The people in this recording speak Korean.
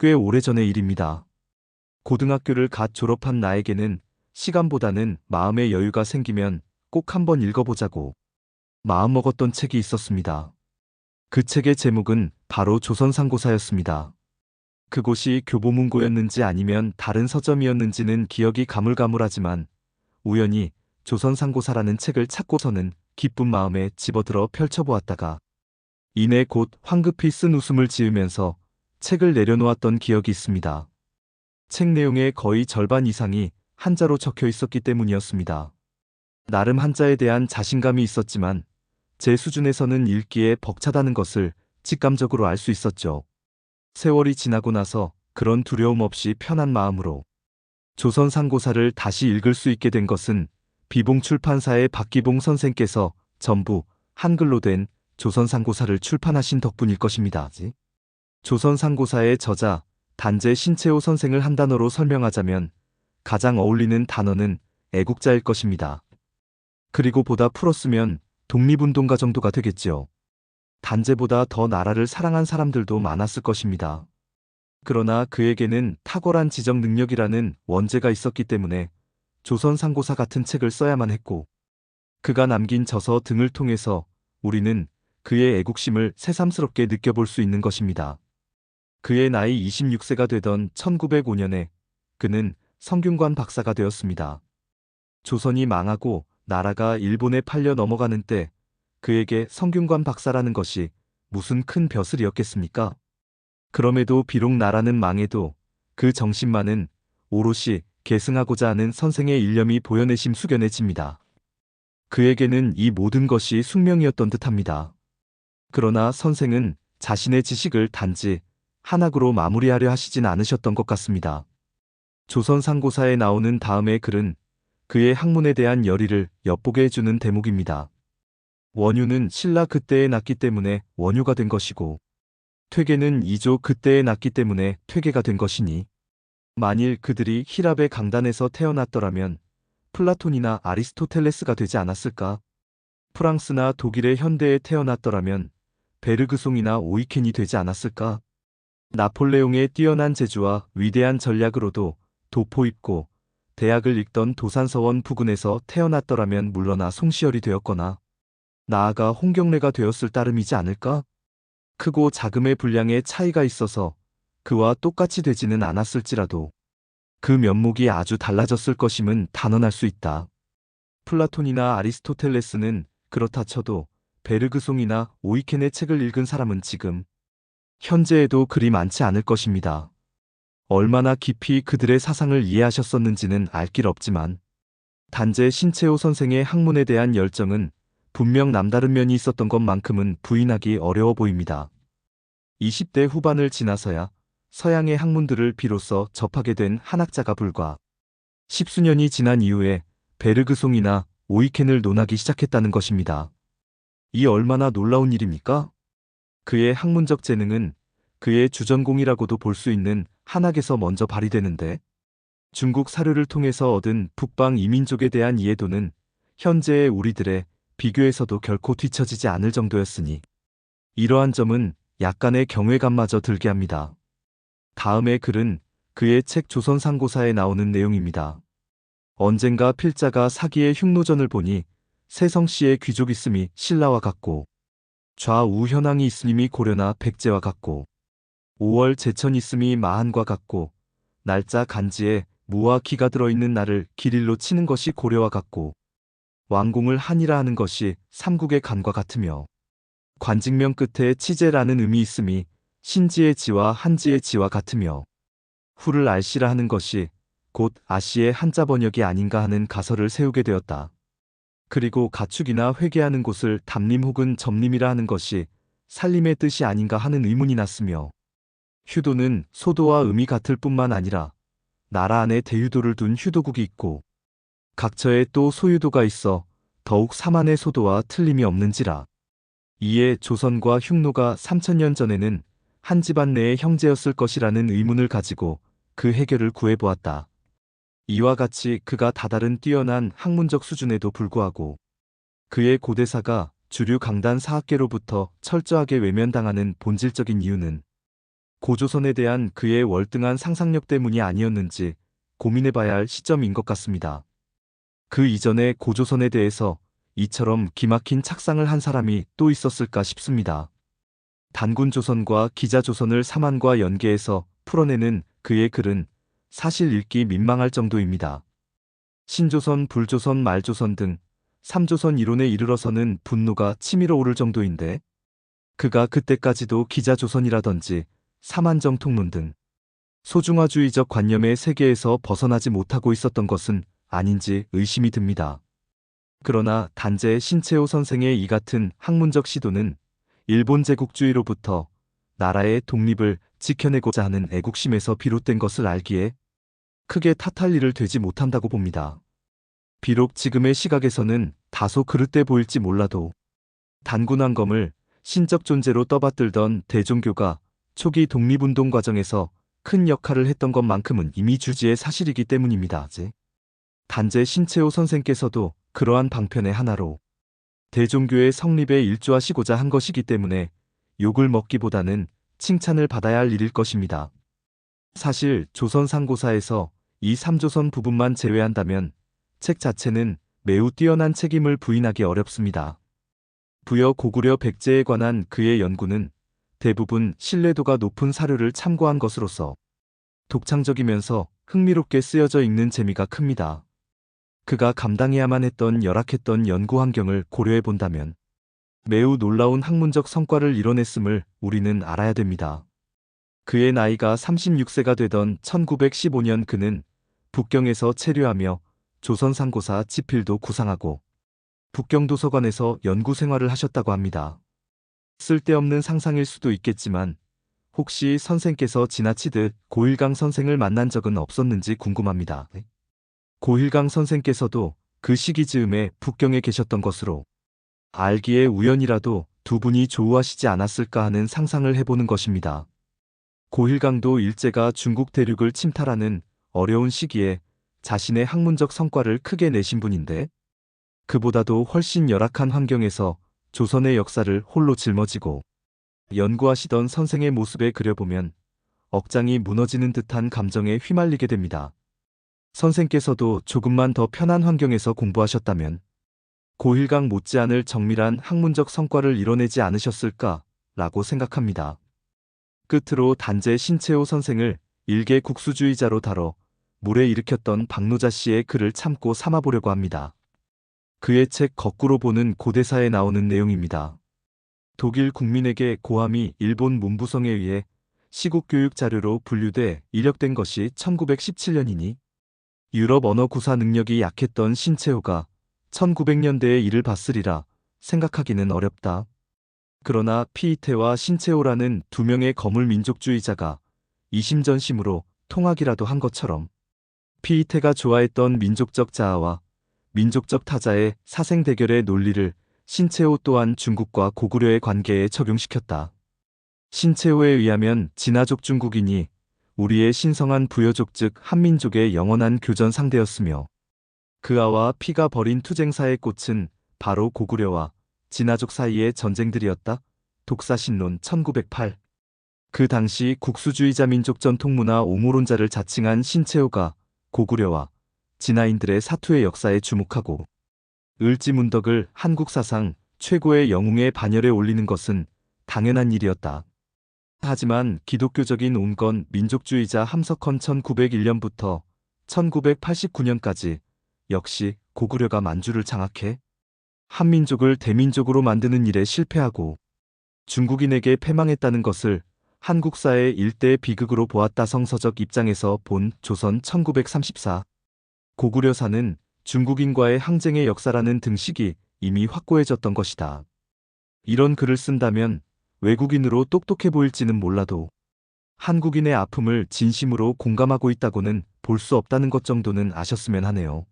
꽤 오래전의 일입니다. 고등학교를 갓 졸업한 나에게는 시간보다는 마음의 여유가 생기면 꼭 한번 읽어보자고 마음먹었던 책이 있었습니다. 그 책의 제목은 바로 조선상고사였습니다. 그곳이 교보문고였는지 아니면 다른 서점이었는지는 기억이 가물가물하지만 우연히 조선상고사라는 책을 찾고서는 기쁜 마음에 집어들어 펼쳐보았다가 이내 곧 황급히 쓴 웃음을 지으면서 책을 내려놓았던 기억이 있습니다. 책 내용의 거의 절반 이상이 한자로 적혀 있었기 때문이었습니다. 나름 한자에 대한 자신감이 있었지만 제 수준에서는 읽기에 벅차다는 것을 직감적으로 알 수 있었죠. 세월이 지나고 나서 그런 두려움 없이 편한 마음으로 조선 상고사를 다시 읽을 수 있게 된 것은 비봉 출판사의 박기봉 선생께서 전부 한글로 된 조선 상고사를 출판하신 덕분일 것입니다. 조선 상고사의 저자 단재 신채호 선생을 한 단어로 설명하자면 가장 어울리는 단어는 애국자일 것입니다. 그리고 보다 풀었으면 독립운동가 정도가 되겠지요. 단재보다 더 나라를 사랑한 사람들도 많았을 것입니다. 그러나 그에게는 탁월한 지적 능력이라는 원죄가 있었기 때문에 조선 상고사 같은 책을 써야만 했고 그가 남긴 저서 등을 통해서 우리는 그의 애국심을 새삼스럽게 느껴볼 수 있는 것입니다. 그의 나이 26세가 되던 1905년에 그는 성균관 박사가 되었습니다. 조선이 망하고 나라가 일본에 팔려 넘어가는 때 그에게 성균관 박사라는 것이 무슨 큰 벼슬이었겠습니까? 그럼에도 비록 나라는 망해도 그 정신만은 오롯이 계승하고자 하는 선생의 일념이 보여내심 숙연해집니다. 그에게는 이 모든 것이 숙명이었던 듯합니다. 그러나 선생은 자신의 지식을 단지 한학으로 마무리하려 하시진 않으셨던 것 같습니다. 조선 상고사에 나오는 다음의 글은 그의 학문에 대한 열의를 엿보게 해주는 대목입니다. 원유는 신라 그때에 났기 때문에 원유가 된 것이고 퇴계는 이조 그때에 났기 때문에 퇴계가 된 것이니 만일 그들이 히랍의 강단에서 태어났더라면 플라톤이나 아리스토텔레스가 되지 않았을까? 프랑스나 독일의 현대에 태어났더라면 베르그송이나 오이켄이 되지 않았을까? 나폴레옹의 뛰어난 재주와 위대한 전략으로도 도포 입고 대학을 읽던 도산서원 부근에서 태어났더라면 물러나 송시열이 되었거나 나아가 홍경래가 되었을 따름이지 않을까? 크고 작음의 분량에 차이가 있어서 그와 똑같이 되지는 않았을지라도 그 면목이 아주 달라졌을 것임은 단언할 수 있다. 플라톤이나 아리스토텔레스는 그렇다 쳐도 베르그송이나 오이켄의 책을 읽은 사람은 지금 현재에도 그리 많지 않을 것입니다. 얼마나 깊이 그들의 사상을 이해하셨었는지는 알 길 없지만 단재 신채호 선생의 학문에 대한 열정은 분명 남다른 면이 있었던 것만큼은 부인하기 어려워 보입니다. 20대 후반을 지나서야 서양의 학문들을 비로소 접하게 된 한학자가 불과 십수년이 지난 이후에 베르그송이나 오이켄을 논하기 시작했다는 것입니다. 이 얼마나 놀라운 일입니까? 그의 학문적 재능은 그의 주전공이라고도 볼 수 있는 한학에서 먼저 발휘되는데 중국 사료를 통해서 얻은 북방 이민족에 대한 이해도는 현재의 우리들의 비교에서도 결코 뒤처지지 않을 정도였으니 이러한 점은 약간의 경외감마저 들게 합니다. 다음의 글은 그의 책 조선상고사에 나오는 내용입니다. 언젠가 필자가 사기의 흉노전을 보니 세성 씨의 귀족 있음이 신라와 같고 좌우 현황이 있음이 고려나 백제와 같고 5월 제천 있음이 마한과 같고 날짜 간지에 무와 기가 들어있는 날을 길일로 치는 것이 고려와 같고 왕공을 한이라 하는 것이 삼국의 간과 같으며 관직명 끝에 치제라는 의미 있음이 신지의 지와 한지의 지와 같으며 후를 알시라 하는 것이 곧 아시의 한자 번역이 아닌가 하는 가설을 세우게 되었다. 그리고 가축이나 회개하는 곳을 담림 혹은 점림이라 하는 것이 살림의 뜻이 아닌가 하는 의문이 났으며 휴도는 소도와 의미 같을 뿐만 아니라 나라 안에 대유도를 둔 휴도국이 있고 각처에 또 소유도가 있어 더욱 사만의 소도와 틀림이 없는지라. 이에 조선과 흉노가 3천년 전에는 한 집안 내의 형제였을 것이라는 의문을 가지고 그 해결을 구해보았다. 이와 같이 그가 다다른 뛰어난 학문적 수준에도 불구하고 그의 고대사가 주류 강단 사학계로부터 철저하게 외면당하는 본질적인 이유는 고조선에 대한 그의 월등한 상상력 때문이 아니었는지 고민해봐야 할 시점인 것 같습니다. 그 이전에 고조선에 대해서 이처럼 기막힌 착상을 한 사람이 또 있었을까 싶습니다. 단군 조선과 기자 조선을 사만과 연계해서 풀어내는 그의 글은 사실 읽기 민망할 정도입니다. 신조선, 불조선, 말조선 등 3조선 이론에 이르러서는 분노가 치밀어 오를 정도인데 그가 그때까지도 기자조선이라든지 사만정 통론 등 소중화주의적 관념의 세계에서 벗어나지 못하고 있었던 것은 아닌지 의심이 듭니다. 그러나 단재 신채호 선생의 이 같은 학문적 시도는 일본 제국주의로부터 나라의 독립을 지켜내고자 하는 애국심에서 비롯된 것을 알기에 크게 탓할 일을 되지 못한다고 봅니다. 비록 지금의 시각에서는 다소 그릇돼 보일지 몰라도 단군왕검을 신적 존재로 떠받들던 대종교가 초기 독립운동 과정에서 큰 역할을 했던 것만큼은 이미 주지의 사실이기 때문입니다. 단재 신채호 선생께서도 그러한 방편의 하나로 대종교의 성립에 일조하시고자 한 것이기 때문에 욕을 먹기보다는 칭찬을 받아야 할 일일 것입니다. 사실 조선 상고사에서 이 3조선 부분만 제외한다면 책 자체는 매우 뛰어난 책임을 부인하기 어렵습니다. 부여 고구려 백제에 관한 그의 연구는 대부분 신뢰도가 높은 사료를 참고한 것으로서 독창적이면서 흥미롭게 쓰여져 읽는 재미가 큽니다. 그가 감당해야만 했던 열악했던 연구 환경을 고려해 본다면 매우 놀라운 학문적 성과를 이뤄냈음을 우리는 알아야 됩니다. 그의 나이가 36세가 되던 1915년 그는 북경에서 체류하며 조선상고사 지필도 구상하고 북경도서관에서 연구 생활을 하셨다고 합니다. 쓸데없는 상상일 수도 있겠지만 혹시 선생께서 지나치듯 고일강 선생을 만난 적은 없었는지 궁금합니다. 고일강 선생께서도 그 시기 즈음에 북경에 계셨던 것으로 알기에 우연이라도 두 분이 조우하시지 않았을까 하는 상상을 해보는 것입니다. 고일강도 일제가 중국 대륙을 침탈하는 어려운 시기에 자신의 학문적 성과를 크게 내신 분인데 그보다도 훨씬 열악한 환경에서 조선의 역사를 홀로 짊어지고 연구하시던 선생의 모습에 그려보면 억장이 무너지는 듯한 감정에 휘말리게 됩니다. 선생께서도 조금만 더 편한 환경에서 공부하셨다면 고일강 못지않을 정밀한 학문적 성과를 이뤄내지 않으셨을까 라고 생각합니다. 끝으로 단재 신채호 선생을 일개 국수주의자로 다뤄 물에 일으켰던 박노자 씨의 글을 참고 삼아보려고 합니다. 그의 책 거꾸로 보는 고대사에 나오는 내용입니다. 독일 국민에게 고함이 일본 문부성에 의해 시국교육 자료로 분류돼 이력된 것이 1917년이니 유럽 언어 구사 능력이 약했던 신채호가 1900년대에 이를 봤으리라 생각하기는 어렵다. 그러나 피이테와 신채호라는 두 명의 거물 민족주의자가 이심전심으로 통학이라도 한 것처럼 피이테가 좋아했던 민족적 자아와 민족적 타자의 사생 대결의 논리를 신채호 또한 중국과 고구려의 관계에 적용시켰다. 신채호에 의하면 진화족 중국인이 우리의 신성한 부여족 즉 한민족의 영원한 교전 상대였으며 그아와 피가 벌인 투쟁사의 꽃은 바로 고구려와 진화족 사이의 전쟁들이었다. 독사신론 1908. 그 당시 국수주의자 민족 전통 문화 옹호론자를 자칭한 신채호가 고구려와 진화인들의 사투의 역사에 주목하고 을지문덕을 한국 사상 최고의 영웅의 반열에 올리는 것은 당연한 일이었다. 하지만 기독교적인 온건 민족주의자 함석헌 1901년부터 1989년까지 역시 고구려가 만주를 장악해 한민족을 대민족으로 만드는 일에 실패하고 중국인에게 패망했다는 것을 한국사의 일대 비극으로 보았다 성서적 입장에서 본 조선 1934 고구려사는 중국인과의 항쟁의 역사라는 등식이 이미 확고해졌던 것이다. 이런 글을 쓴다면 외국인으로 똑똑해 보일지는 몰라도 한국인의 아픔을 진심으로 공감하고 있다고는 볼 수 없다는 것 정도는 아셨으면 하네요.